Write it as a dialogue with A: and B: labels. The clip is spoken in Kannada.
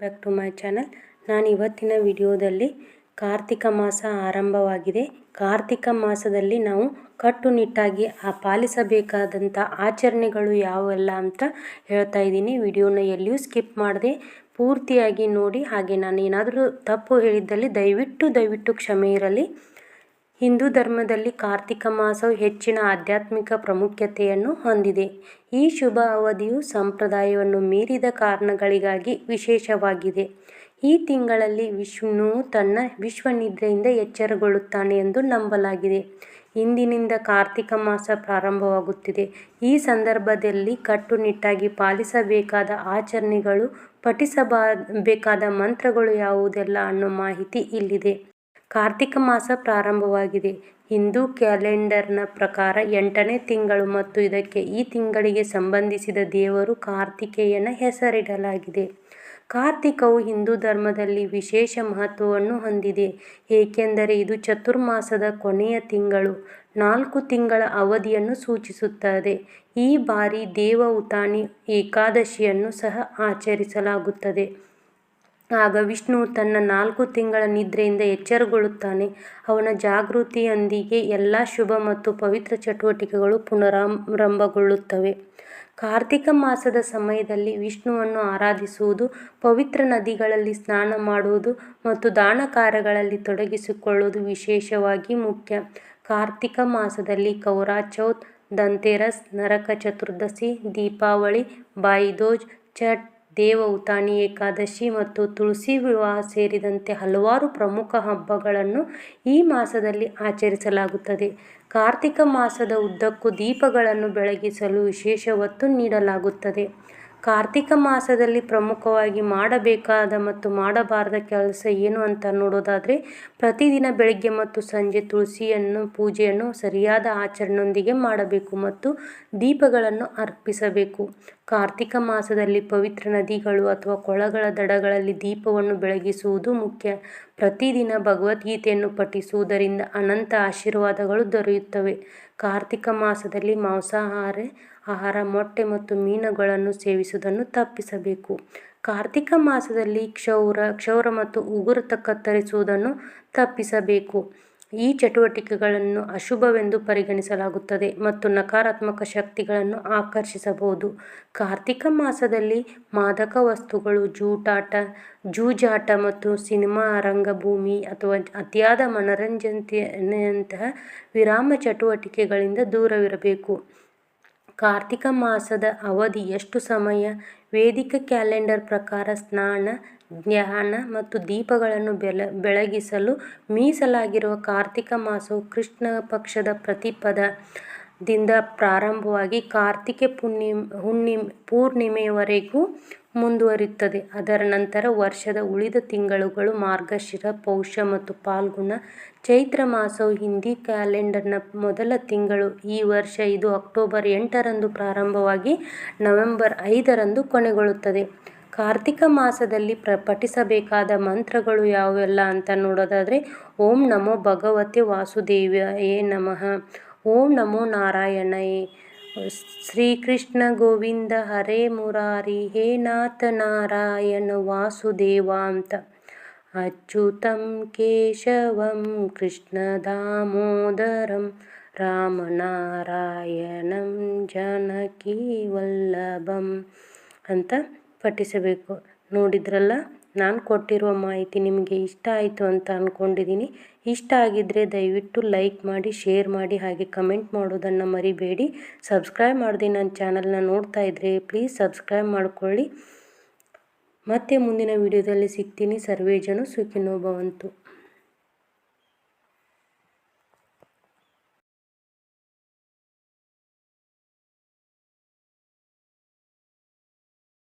A: ಬ್ಯಾಕ್ ಟು ಮೈ ಚಾನಲ್ ನಾನು ಇವತ್ತಿನ ವಿಡಿಯೋದಲ್ಲಿ ಕಾರ್ತಿಕ ಮಾಸ ಆರಂಭವಾಗಿದೆ. ಕಾರ್ತಿಕ ಮಾಸದಲ್ಲಿ ನಾವು ಕಟ್ಟುನಿಟ್ಟಾಗಿ ಆ ಪಾಲಿಸಬೇಕಾದಂಥ ಆಚರಣೆಗಳು ಯಾವೆಲ್ಲ ಅಂತ ಹೇಳ್ತಾ ಇದ್ದೀನಿ. ವಿಡಿಯೋನ ಎಲ್ಲಿಯೂ ಸ್ಕಿಪ್ ಮಾಡದೆ ಪೂರ್ತಿಯಾಗಿ ನೋಡಿ. ಹಾಗೆ ನಾನು ಏನಾದರೂ ತಪ್ಪು ಹೇಳಿದ್ದಲ್ಲಿ ದಯವಿಟ್ಟು ದಯವಿಟ್ಟು ಕ್ಷಮೆ ಇರಲಿ. ಹಿಂದೂ ಧರ್ಮದಲ್ಲಿ ಕಾರ್ತಿಕ ಮಾಸವು ಹೆಚ್ಚಿನ ಆಧ್ಯಾತ್ಮಿಕ ಪ್ರಾಮುಖ್ಯತೆಯನ್ನು ಹೊಂದಿದೆ. ಈ ಶುಭ ಅವಧಿಯು ಸಂಪ್ರದಾಯವನ್ನು ಮೀರಿದ ಕಾರಣಗಳಿಗಾಗಿ ವಿಶೇಷವಾಗಿದೆ. ಈ ತಿಂಗಳಲ್ಲಿ ವಿಷ್ಣು ತನ್ನ ವಿಶ್ವನಿದ್ರೆಯಿಂದ ಎಚ್ಚರಗೊಳ್ಳುತ್ತಾನೆ ಎಂದು ನಂಬಲಾಗಿದೆ. ಇಂದಿನಿಂದ ಕಾರ್ತಿಕ ಮಾಸ ಪ್ರಾರಂಭವಾಗುತ್ತಿದೆ. ಈ ಸಂದರ್ಭದಲ್ಲಿ ಕಟ್ಟುನಿಟ್ಟಾಗಿ ಪಾಲಿಸಬೇಕಾದ ಆಚರಣೆಗಳು ಪಠಿಸಬೇಕಾದ ಮಂತ್ರಗಳು ಯಾವುದೆಲ್ಲ ಅನ್ನೋ ಮಾಹಿತಿ ಇಲ್ಲಿದೆ. ಕಾರ್ತಿಕ ಮಾಸ ಪ್ರಾರಂಭವಾಗಿದೆ. ಹಿಂದೂ ಕ್ಯಾಲೆಂಡರ್ನ ಪ್ರಕಾರ ಎಂಟನೇ ತಿಂಗಳು ಮತ್ತು ಇದಕ್ಕೆ ಈ ತಿಂಗಳಿಗೆ ಸಂಬಂಧಿಸಿದ ದೇವರು ಕಾರ್ತಿಕೇಯನ ಹೆಸರಿಡಲಾಗಿದೆ. ಕಾರ್ತಿಕವು ಹಿಂದೂ ಧರ್ಮದಲ್ಲಿ ವಿಶೇಷ ಮಹತ್ವವನ್ನು ಹೊಂದಿದೆ. ಏಕೆಂದರೆ ಇದು ಚತುರ್ಮಾಸದ ಕೊನೆಯ ತಿಂಗಳು, ನಾಲ್ಕು ತಿಂಗಳ ಅವಧಿಯನ್ನು ಸೂಚಿಸುತ್ತದೆ. ಈ ಬಾರಿ ದೇವ ಉತಾನಿ ಏಕಾದಶಿಯನ್ನು ಸಹ ಆಚರಿಸಲಾಗುತ್ತದೆ. ಆಗ ವಿಷ್ಣು ತನ್ನ ನಾಲ್ಕು ತಿಂಗಳ ನಿದ್ರೆಯಿಂದ ಎಚ್ಚರಗೊಳ್ಳುತ್ತಾನೆ. ಅವನ ಜಾಗೃತಿಯೊಂದಿಗೆ ಎಲ್ಲ ಶುಭ ಮತ್ತು ಪವಿತ್ರ ಚಟುವಟಿಕೆಗಳು ಪುನರಾರಂಭಗೊಳ್ಳುತ್ತವೆ. ಕಾರ್ತಿಕ ಮಾಸದ ಸಮಯದಲ್ಲಿ ವಿಷ್ಣುವನ್ನು ಆರಾಧಿಸುವುದು, ಪವಿತ್ರ ನದಿಗಳಲ್ಲಿ ಸ್ನಾನ ಮಾಡುವುದು ಮತ್ತು ದಾನ ಕಾರ್ಯಗಳಲ್ಲಿ ತೊಡಗಿಸಿಕೊಳ್ಳುವುದು ವಿಶೇಷವಾಗಿ ಮುಖ್ಯ. ಕಾರ್ತಿಕ ಮಾಸದಲ್ಲಿ ಕೌರಾ ಚೌತ್ ದಂತೆರಸ್ ನರಕ ಚತುರ್ದಶಿ, ದೀಪಾವಳಿ, ಬಾಯಿದೋಜ್, ಛಟ್ ದೇವ ಉತಾಣಿ ಏಕಾದಶಿ ಮತ್ತು ತುಳಸಿ ವಿವಾಹ ಸೇರಿದಂತೆ ಹಲವಾರು ಪ್ರಮುಖ ಹಬ್ಬಗಳನ್ನು ಈ ಮಾಸದಲ್ಲಿ ಆಚರಿಸಲಾಗುತ್ತದೆ. ಕಾರ್ತಿಕ ಮಾಸದ ಉದ್ದಕ್ಕೂ ದೀಪಗಳನ್ನು ಬೆಳಗಿಸಲು ವಿಶೇಷ ಒತ್ತು ನೀಡಲಾಗುತ್ತದೆ. ಕಾರ್ತಿಕ ಮಾಸದಲ್ಲಿ ಪ್ರಮುಖವಾಗಿ ಮಾಡಬೇಕಾದ ಮತ್ತು ಮಾಡಬಾರದ ಕೆಲಸ ಏನು ಅಂತ ನೋಡೋದಾದರೆ, ಪ್ರತಿದಿನ ಬೆಳಗ್ಗೆ ಮತ್ತು ಸಂಜೆ ತುಳಸಿಯನ್ನು, ಪೂಜೆಯನ್ನು ಸರಿಯಾದ ಆಚರಣೆಯೊಂದಿಗೆ ಮಾಡಬೇಕು ಮತ್ತು ದೀಪಗಳನ್ನು ಅರ್ಪಿಸಬೇಕು. ಕಾರ್ತಿಕ ಮಾಸದಲ್ಲಿ ಪವಿತ್ರ ನದಿಗಳು ಅಥವಾ ಕೊಳಗಳ ದಡಗಳಲ್ಲಿ ದೀಪವನ್ನು ಬೆಳಗಿಸುವುದು ಮುಖ್ಯ. ಪ್ರತಿದಿನ ಭಗವದ್ಗೀತೆಯನ್ನು ಪಠಿಸುವುದರಿಂದ ಅನಂತ ಆಶೀರ್ವಾದಗಳು ದೊರೆಯುತ್ತವೆ. ಕಾರ್ತಿಕ ಮಾಸದಲ್ಲಿ ಮಾಂಸಾಹಾರ, ಆಹಾರ, ಮೊಟ್ಟೆ ಮತ್ತು ಮೀನುಗಳನ್ನು ಸೇವಿಸುವುದನ್ನು ತಪ್ಪಿಸಬೇಕು. ಕಾರ್ತಿಕ ಮಾಸದಲ್ಲಿ ಕ್ಷೌರ ಕ್ಷೌರ ಮತ್ತು ಉಗುರು ಕತ್ತರಿಸುವುದನ್ನು ತಪ್ಪಿಸಬೇಕು. ಈ ಚಟುವಟಿಕೆಗಳನ್ನು ಅಶುಭವೆಂದು ಪರಿಗಣಿಸಲಾಗುತ್ತದೆ ಮತ್ತು ನಕಾರಾತ್ಮಕ ಶಕ್ತಿಗಳನ್ನು ಆಕರ್ಷಿಸಬಹುದು. ಕಾರ್ತಿಕ ಮಾಸದಲ್ಲಿ ಮಾದಕ ವಸ್ತುಗಳು ಜೂಟಾಟ, ಜೂಜಾಟ ಮತ್ತು ಸಿನಿಮಾ ರಂಗಭೂಮಿ ಅಥವಾ ಅತಿಯಾದ ಮನರಂಜನೆಯಂತಹ ವಿರಾಮ ಚಟುವಟಿಕೆಗಳಿಂದ ದೂರವಿರಬೇಕು. ಕಾರ್ತಿಕ ಮಾಸದ ಅವಧಿ ಎಷ್ಟು ಸಮಯ? ವೇದಿಕ ಕ್ಯಾಲೆಂಡರ್ ಪ್ರಕಾರ ಸ್ನಾನ ಧ್ಯಾನ ಮತ್ತು ದೀಪಗಳನ್ನು ಬೆಲ, ಬೆಳಗಿಸಲು ಮೀಸಲಾಗಿರುವ ಕಾರ್ತಿಕ ಮಾಸವು ಕೃಷ್ಣ ಪಕ್ಷದ ಪ್ರತಿಪದ ದಿಂದ ಪ್ರಾರಂಭವಾಗಿ ಕಾರ್ತಿಕ ಪುಣ್ಯ, ಹುಣ್ಣಿ ಪೂರ್ಣಿಮೆಯವರೆಗೂ ಮುಂದುವರಿಯುತ್ತದೆ. ಅದರ ನಂತರ ವರ್ಷದ ಉಳಿದ ತಿಂಗಳುಗಳು ಮಾರ್ಗಶಿರ, ಪೌಷ ಮತ್ತು ಪಾಲ್ಗುಣ. ಚೈತ್ರ ಮಾಸವು ಹಿಂದಿ ಕ್ಯಾಲೆಂಡರ್ನ ಮೊದಲ ತಿಂಗಳು. ಈ ವರ್ಷ ಇದು ಅಕ್ಟೋಬರ್ ಎಂಟರಂದು ಪ್ರಾರಂಭವಾಗಿ ನವೆಂಬರ್ ಐದರಂದು ಕೊನೆಗೊಳ್ಳುತ್ತದೆ. ಕಾರ್ತಿಕ ಮಾಸದಲ್ಲಿ ಪ್ರ ಪಠಿಸಬೇಕಾದ ಮಂತ್ರಗಳು ಯಾವೆಲ್ಲ ಅಂತ ನೋಡೋದಾದರೆ, ಓಂ ನಮೋ ಭಗವತೆ ವಾಸುದೇವಯೇ ನಮಃ, ಓಂ ನಮೋ ನಾರಾಯಣಯೇ, ಶ್ರೀಕೃಷ್ಣ ಗೋವಿಂದ ಹರೇ ಮುರಾರಿ, ಹೇ ನಾಥ ನಾರಾಯಣ ವಾಸುದೇವ ಅಂತ. ಅಚ್ಯುತಂ ಕೇಶವಂ ಕೃಷ್ಣ ದಾಮೋದರಂ ರಾಮನಾರಾಯಣಂ ಜನಕೀ ವಲ್ಲಭಂ ಅಂತ ಪಠಿಸಬೇಕು. ನೋಡಿದ್ರಲ್ಲ, ನಾನು ಕೊಟ್ಟಿರುವ ಮಾಹಿತಿ ನಿಮಗೆ ಇಷ್ಟ ಆಯಿತು ಅಂತ ಅಂದ್ಕೊಂಡಿದ್ದೀನಿ ಇಷ್ಟ ಆಗಿದ್ದರೆ ದಯವಿಟ್ಟು ಲೈಕ್ ಮಾಡಿ, ಶೇರ್ ಮಾಡಿ, ಹಾಗೆ ಕಮೆಂಟ್ ಮಾಡೋದನ್ನು ಮರಿಬೇಡಿ. ಸಬ್ಸ್ಕ್ರೈಬ್ ಮಾಡಿದೆ ನನ್ನ ಚಾನಲ್ನ ನೋಡ್ತಾ ಇದ್ದರೆ ಪ್ಲೀಸ್ ಸಬ್ಸ್ಕ್ರೈಬ್ ಮಾಡಿಕೊಳ್ಳಿ. ಮತ್ತೆ ಮುಂದಿನ ವಿಡಿಯೋದಲ್ಲಿ ಸಿಗ್ತೀನಿ. ಸರ್ವೇ ಜನ ಸುಖಿನೋ ಭವಂತು.